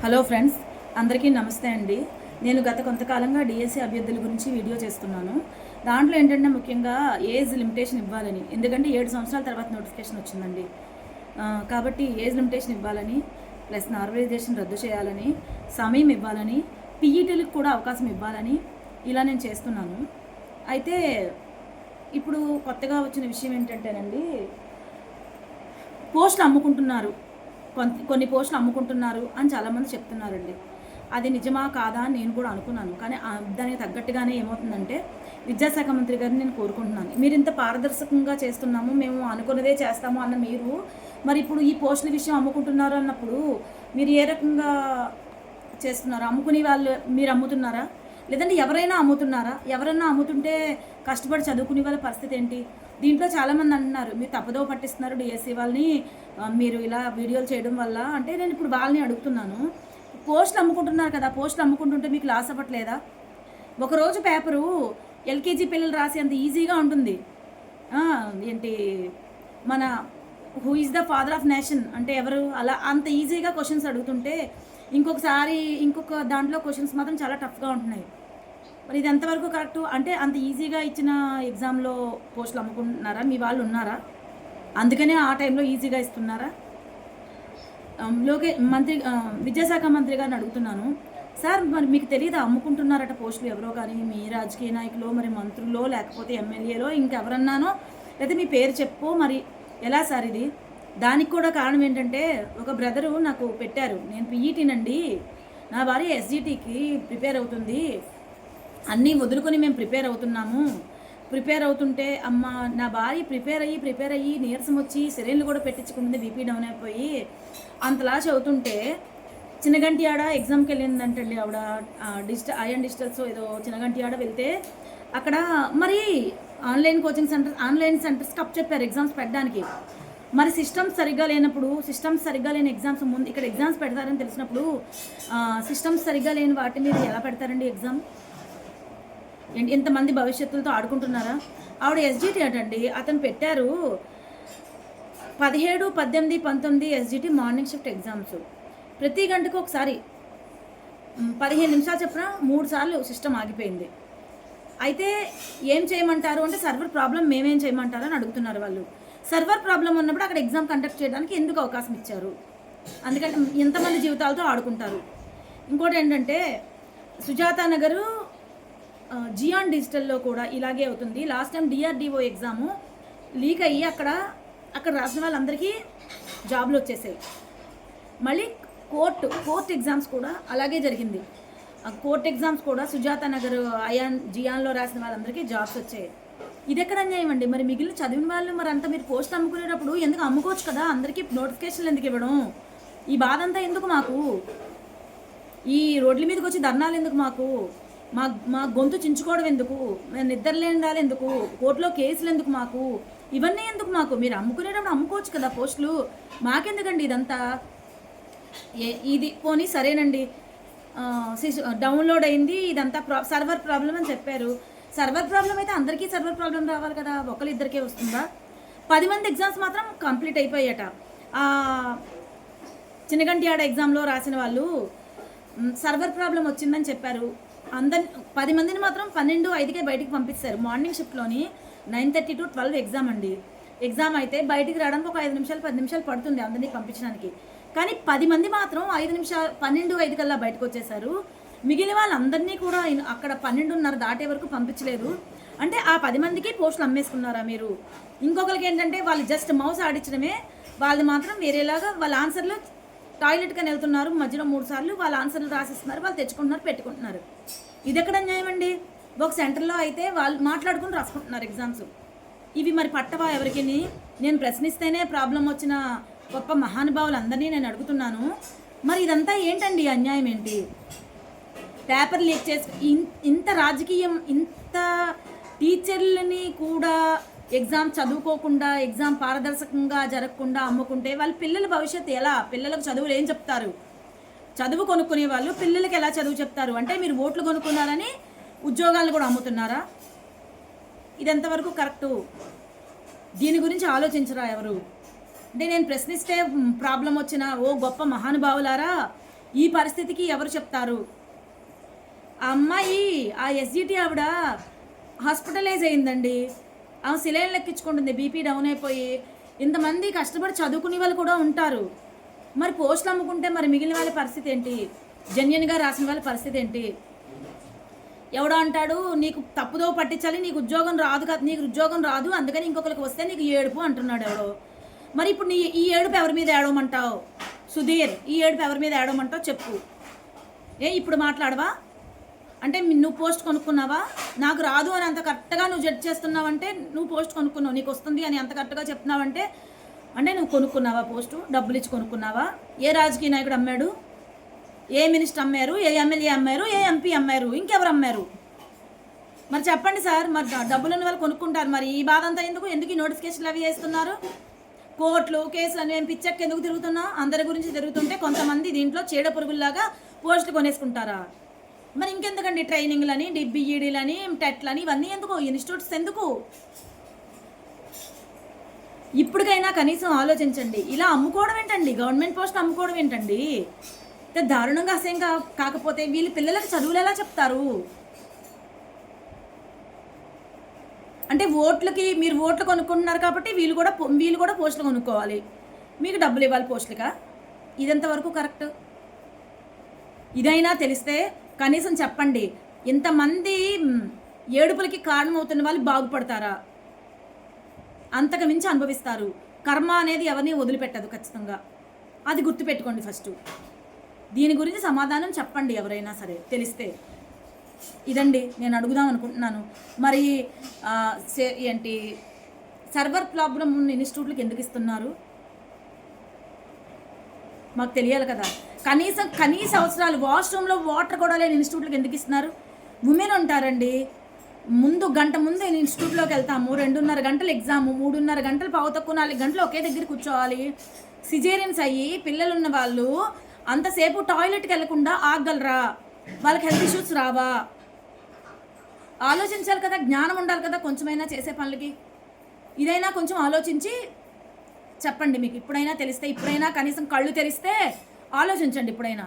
Hello friends అందరికీ నమస్తే అండి. నేను గత కొంతకాలంగా డిఎస్సి అభ్యర్థుల గురించి వీడియో చేస్తున్నాను. దాంట్లో ఏంటంటే ముఖ్యంగా ఏజ్ లిమిటేషన్ ఇవ్వాలని ఎందుకంటే ఏడు సంవత్సరాల తర్వాత నోటిఫికేషన్ వచ్చిందండి. కాబట్టి ఏజ్ లిమిటేషన్ ఇవ్వాలని ప్లస్ నార్మలైజేషన్ రద్దు చేయాలని సమయం ఇవ్వాలని పీఈటీలకు కూడా అవకాశం ఇవ్వాలని ఇలా నేను చేస్తున్నాను. అయితే ఇప్పుడు కొత్తగా వచ్చిన విషయం ఏంటంటేనండి పోస్టులు అమ్ముకుంటున్నారు. కొన్ని పోస్టులు అమ్ముకుంటున్నారు అని చాలామంది చెప్తున్నారండి. అది నిజమా కాదా అని నేను కూడా అనుకున్నాను. కానీ దానికి తగ్గట్టుగానే ఏమవుతుందంటే విద్యాశాఖ మంత్రి గారిని నేను కోరుకుంటున్నాను. మీరు ఇంత పారదర్శకంగా చేస్తున్నాము మేము అనుకున్నదే చేస్తాము అన్న మీరు మరి ఇప్పుడు ఈ పోస్టుల విషయం అమ్ముకుంటున్నారు అన్నప్పుడు మీరు ఏ రకంగా చేస్తున్నారు? అమ్ముకునే వాళ్ళు మీరు అమ్ముతున్నారా? లేదంటే ఎవరైనా అమ్ముతున్నారా? ఎవరైనా అమ్ముతుంటే కష్టపడి చదువుకునే వాళ్ళ పరిస్థితి ఏంటి? దీంట్లో చాలామంది అంటున్నారు మీరు తప్పదో పట్టిస్తున్నారు డిఎస్సి వాళ్ళని మీరు ఇలా వీడియోలు చేయడం వల్ల అంటే నేను ఇప్పుడు వాళ్ళని అడుగుతున్నాను. పోస్టులు అమ్ముకుంటున్నారు కదా పోస్టులు అమ్ముకుంటుంటే మీకు లాస్ అవ్వట్లేదా? ఒకరోజు పేపరు ఎల్కేజీ పిల్లలు రాసి అంత ఈజీగా ఉంటుంది. ఏంటి మన who is the father of nation అంటే ఎవరు అలా అంత ఈజీగా క్వశ్చన్స్ అడుగుతుంటే ఇంకొకసారి ఇంకొక దాంట్లో క్వశ్చన్స్ మాత్రం చాలా టఫ్గా ఉంటున్నాయి. మరి ఇది ఎంతవరకు కరెక్ట్? అంటే అంత ఈజీగా ఇచ్చిన ఎగ్జామ్లో పోస్టులు అమ్ముకుంటున్నారా? మీ వాళ్ళు ఉన్నారా? అందుకనే ఆ టైంలో ఈజీగా ఇస్తున్నారా? లోకే మంత్రి విద్యాశాఖ మంత్రి గారిని అడుగుతున్నాను. సార్ మరి మీకు తెలియదు అమ్ముకుంటున్నారట పోస్టులు ఎవరో కానీ మీ రాజకీయ నాయకులు మరి మంత్రులో లేకపోతే ఎమ్మెల్యేలో ఇంకెవరన్నానో? లేదా మీ పేరు చెప్పు మరి. ఎలా సార్ ఇది? దానికి కూడా కారణం ఏంటంటే ఒక బ్రదరు నాకు పెట్టారు. నేను పీఈటీనండి. నా భార్య ఎస్జిటికి ప్రిపేర్ అవుతుంది. అన్నీ వదులుకొని మేము ప్రిపేర్ అవుతున్నాము. ప్రిపేర్ అవుతుంటే అమ్మ నా భార్య ప్రిపేర్ అయ్యి ప్రిపేర్ అయ్యి నీరసం వచ్చి సిరీన్లు కూడా పెట్టించుకుంటుంది బీపీ డౌన్ అయిపోయి అంతలా చదువుతుంటే చిన్నగంటి ఆడ ఎగ్జామ్కి వెళ్ళిందంటండి ఆవిడ డిజిటల్ ఐఎన్ డిజిటల్స్ ఏదో చిన్నగంటి ఆడ వెళ్తే అక్కడ మరి ఆన్లైన్ కోచింగ్ సెంటర్ ఆన్లైన్ సెంటర్స్కి అప్ చెప్పారు ఎగ్జామ్స్ పెట్టడానికి. మరి సిస్టమ్స్ సరిగ్గా లేనప్పుడు సిస్టమ్స్ సరిగ్గా లేని ఎగ్జామ్స్ ముందు ఇక్కడ ఎగ్జామ్స్ పెడతారని తెలిసినప్పుడు సిస్టమ్స్ సరిగ్గా లేని వాటి మీద ఎలా పెడతారండి ఎగ్జామ్? ఇంతమంది ఎంతమంది భవిష్యత్తులతో ఆడుకుంటున్నారా? ఆవిడ ఎస్జిటి అటండి. అతను పెట్టారు పదిహేడు పద్దెనిమిది పంతొమ్మిది ఎస్జిటి మార్నింగ్ షిఫ్ట్ ఎగ్జామ్స్. ప్రతి గంటకు ఒకసారి. పదిహేను నిమిషాలు చెప్పిన మూడు సార్లు సిస్టమ్ ఆగిపోయింది. అయితే ఏం చేయమంటారు అంటే సర్వర్ ప్రాబ్లం మేమేం చేయమంటారు అని అడుగుతున్నారు వాళ్ళు. సర్వర్ ప్రాబ్లం ఉన్నప్పుడు అక్కడ ఎగ్జామ్ కండక్ట్ చేయడానికి ఎందుకు అవకాశం ఇచ్చారు? అందుకంటే ఎంతమంది జీవితాలతో ఆడుకుంటారు. ఇంకోటి ఏంటంటే సుజాత నగరు జియాన్ డిజిటల్లో కూడా ఇలాగే అవుతుంది. Last time DRDO exam leak అయ్యి అక్కడ అక్కడ రాసిన వాళ్ళందరికీ జాబ్లు వచ్చేసాయి. మళ్ళీ కోర్టు కోర్ట్ ఎగ్జామ్స్ కూడా అలాగే జరిగింది. ఆ కోర్ట్ ఎగ్జామ్స్ కూడా సుజాత నగర్ అయాన్ జియాన్లో రాసిన వాళ్ళందరికీ జాబ్స్ వచ్చాయి. ఇది ఎక్కడ అన్యాయం అండి? మరి మిగిలిన చదివిన వాళ్ళు మరి అంతా మీరు పోస్ట్ అమ్ముకునేటప్పుడు ఎందుకు అమ్ముకోవచ్చు కదా? అందరికీ నోటిఫికేషన్లు ఎందుకు ఇవ్వడం? ఈ బాధ అంతా ఎందుకు మాకు? ఈ రోడ్ల మీదకి వచ్చి ధర్నాలు ఎందుకు మాకు? మా మా గొంతు చించుకోవడం ఎందుకు? మేము నిద్రలేండాలి ఎందుకు? కోర్టులో కేసులు ఎందుకు మాకు? ఇవన్నీ ఎందుకు మాకు? మీరు అమ్ముకునేటప్పుడు అమ్ముకోవచ్చు కదా పోస్టులు. మాకెందుకండి ఇదంతా? ఏ ఇది పోనీ సరేనండి. సిస్- డౌన్లోడ్ అయింది ఇదంతా ప్రా సర్వర్ ప్రాబ్లం అని చెప్పారు. సర్వర్ ప్రాబ్లం అయితే అందరికీ సర్వర్ ప్రాబ్లం రావాలి కదా? ఒకరిద్దరికే వస్తుందా? పది మంది ఎగ్జామ్స్ మాత్రం కంప్లీట్ అయిపోయాట చిన్నగంటి ఆడ ఎగ్జామ్లో రాసిన వాళ్ళు సర్వర్ ప్రాబ్లం వచ్చిందని చెప్పారు. అందరి పది మందిని మాత్రం పన్నెండు ఐదుకే బయటికి పంపిస్తారు. Morning షిఫ్ట్లోని nine thirty to twelve exam అండి. ఎగ్జామ్ అయితే బయటికి రావడానికి ఒక ఐదు నిమిషాలు పది నిమిషాలు పడుతుంది అందరినీ పంపించడానికి. కానీ పది మంది మాత్రం ఐదు నిమిషాలు పన్నెండు ఐదు కల్లా బయటకు వచ్చేసారు. మిగిలిన వాళ్ళందరినీ కూడా అక్కడ పన్నెండున్నర దాటే వరకు పంపించలేదు. అంటే ఆ పది మందికి పోస్టులు అమ్మేసుకున్నారా మీరు? ఇంకొకరికి ఏంటంటే వాళ్ళు జస్ట్ మౌస్ ఆడించడమే వాళ్ళు మాత్రం వేరేలాగా వాళ్ళ ఆన్సర్లు టాయిలెట్ కని వెళ్తున్నారు. మధ్యలో మూడు సార్లు వాళ్ళ ఆన్సర్లు రాసిస్తున్నారు. వాళ్ళు తెచ్చుకుంటున్నారు పెట్టుకుంటున్నారు. ఇది ఎక్కడ అన్యాయం అండి? ఒక సెంటర్లో అయితే వాళ్ళు మాట్లాడుకుని రాసుకుంటున్నారు ఎగ్జామ్స్. ఇవి మరి పట్టవా ఎవరికి నేను ప్రశ్నిస్తేనే ప్రాబ్లం వచ్చిన గొప్ప మహానుభావులు అందరినీ నేను అడుగుతున్నాను. మరి ఇదంతా ఏంటండి అన్యాయం ఏంటి? పేపర్ లీక్ చేసి ఇంత రాజకీయం ఇంత టీచర్లని కూడా ఎగ్జామ్ చదువుకోకుండా ఎగ్జామ్ పారదర్శకంగా జరగకుండా అమ్ముకుంటే వాళ్ళ పిల్లల భవిష్యత్తు ఎలా? పిల్లలకు చదువులు ఏం చెప్తారు? చదువు కొనుక్కునే వాళ్ళు పిల్లలకి ఎలా చదువు చెప్తారు? అంటే మీరు ఓట్లు కొనుక్కున్నారని ఉద్యోగాలను కూడా అమ్ముతున్నారా? ఇది ఎంతవరకు కరెక్టు? దీని గురించి ఆలోచించరా ఎవరు? అంటే నేను ప్రశ్నిస్తే ప్రాబ్లం వచ్చిన ఓ గొప్ప మహానుభావులారా ఈ పరిస్థితికి ఎవరు చెప్తారు? ఆ అమ్మాయి ఆ ఎస్జిటి ఆవిడ హాస్పిటలైజ్ అయిందండి. ఆమె సిలైన్ లెక్కించుకుంటుంది. బీపీ డౌన్ అయిపోయి ఇంతమంది కష్టపడి చదువుకునే వాళ్ళు కూడా ఉంటారు. మరి పోస్టులు అమ్ముకుంటే మరి మిగిలిన వాళ్ళ పరిస్థితి ఏంటి? జెన్యున్గా రాసిన వాళ్ళ పరిస్థితి ఏంటి? ఎవడో అంటాడు నీకు తప్పుదో పట్టించాలి నీకు ఉద్యోగం రాదు కదా నీకు ఉద్యోగం రాదు అందుకని ఇంకొకరికి వస్తే నీకు ఏడుపు అంటున్నాడు ఎవడో. మరి ఇప్పుడు నీ ఈ ఏడుపు ఎవరి మీద ఏడవమంటావు? సుధీర్ ఈ ఏడుపు ఎవరి మీద ఏడవమంటావు? చెప్పు. ఏ ఇప్పుడు మాట్లాడవా? అంటే నువ్వు పోస్ట్ కొనుక్కున్నావా? నాకు రాదు అని అంత కరెక్ట్గా నువ్వు జడ్జ్ చేస్తున్నావంటే నువ్వు పోస్ట్ కొనుక్కున్నావు నీకు వస్తుంది అని అంత కరెక్ట్గా చెప్తున్నావంటే అంటే నువ్వు కొనుక్కున్నావా పోస్టు? డబ్బులు ఇచ్చి కొనుక్కున్నావా? ఏ రాజకీయ నాయకుడు అమ్మాడు? ఏ మినిస్టర్ అమ్మారు? ఏ ఎమ్మెల్యే అమ్మారు? ఏ ఎంపీ అమ్మారు? ఇంకెవరు అమ్మారు? మరి చెప్పండి సార్ మరి డబ్బులు ఉన్న వాళ్ళు కొనుక్కుంటారు మరి. ఈ బాధ అంతా ఎందుకు? ఎందుకు ఈ నోటిఫికేషన్లు అవి వేస్తున్నారు కోర్టులు కేసులు అని మేము పిచ్చక్క ఎందుకు తిరుగుతున్నాం అందరి గురించి తిరుగుతుంటే కొంతమంది దీంట్లో చీడ పురుగుల్లాగా పోస్టులు కొనేసుకుంటారా? మరి ఇంకెందుకండి ట్రైనింగ్లని డిబిఈడీలని టెట్లని ఇవన్నీ ఎందుకు? ఇన్స్టిట్యూట్స్ ఎందుకు? ఇప్పటికైనా కనీసం ఆలోచించండి. ఇలా అమ్ముకోవడం ఏంటండి? గవర్నమెంట్ పోస్ట్ అమ్ముకోవడం ఏంటండి? దారుణంగా అసహ్యం కా కాకపోతే వీళ్ళ పిల్లలకు చదువులు ఎలా చెప్తారు? అంటే ఓట్లకి మీరు ఓట్లు కొనుక్కుంటున్నారు కాబట్టి వీళ్ళు కూడా వీళ్ళు కూడా పోస్టులు కొనుక్కోవాలి. మీకు డబ్బులు ఇవ్వాలి పోస్టులుగా? ఇదంతవరకు కరెక్ట్? ఇదైనా తెలిస్తే కనీసం చెప్పండి ఇంతమంది ఏడుపులకి కారణమవుతున్న వాళ్ళు బాగుపడతారా? అంతకు మించి అనుభవిస్తారు. కర్మ అనేది ఎవరిని వదిలిపెట్టదు ఖచ్చితంగా. అది గుర్తుపెట్టుకోండి ఫస్ట్. దీని గురించి సమాధానం చెప్పండి ఎవరైనా సరే తెలిస్తే. ఇదండి నేను అడుగుదాం అనుకుంటున్నాను. మరి సే- ఏంటి సర్వర్ ప్రాబ్లం ఉన్న ఇన్స్టిట్యూట్లకు ఎందుకు ఇస్తున్నారు? మాకు తెలియాలి కదా. కనీసం కనీస అవసరాలు వాష్రూమ్లో వాటర్ కూడా లేని ఇన్స్టిట్యూట్లకు ఎందుకు ఇస్తున్నారు? ఉమెన్ ఉంటారండి. ముందు గంట ముందు నేను ఇన్స్టిట్యూట్లోకి వెళ్తాము. రెండున్నర గంటలు ఎగ్జాము మూడున్నర గంటలు పావు తక్కువ నాలుగు గంటలు ఒకే దగ్గర కూర్చోవాలి. సిజేరియన్స్ అయ్యి పిల్లలు ఉన్న వాళ్ళు అంతసేపు టాయిలెట్కి వెళ్ళకుండా ఆగలరా? వాళ్ళకి హెల్త్ ఇష్యూస్ రావా? ఆలోచించాలి కదా జ్ఞానం ఉండాలి కదా కొంచెమైనా చేసే పనులకి. ఇదైనా కొంచెం ఆలోచించి చెప్పండి మీకు. ఇప్పుడైనా తెలిస్తే ఇప్పుడైనా కనీసం కళ్ళు తెరిస్తే ఆలోచించండి ఇప్పుడైనా